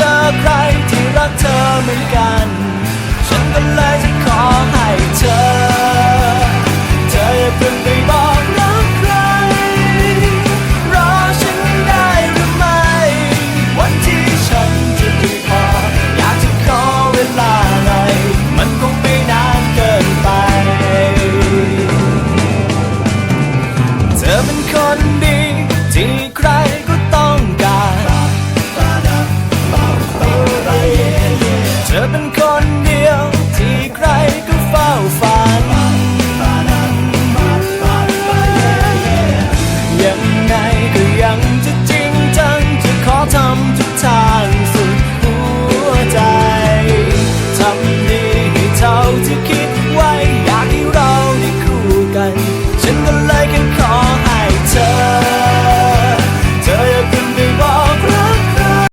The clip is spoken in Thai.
เธอใครที่รักเธอเหมือนกัน 想着家。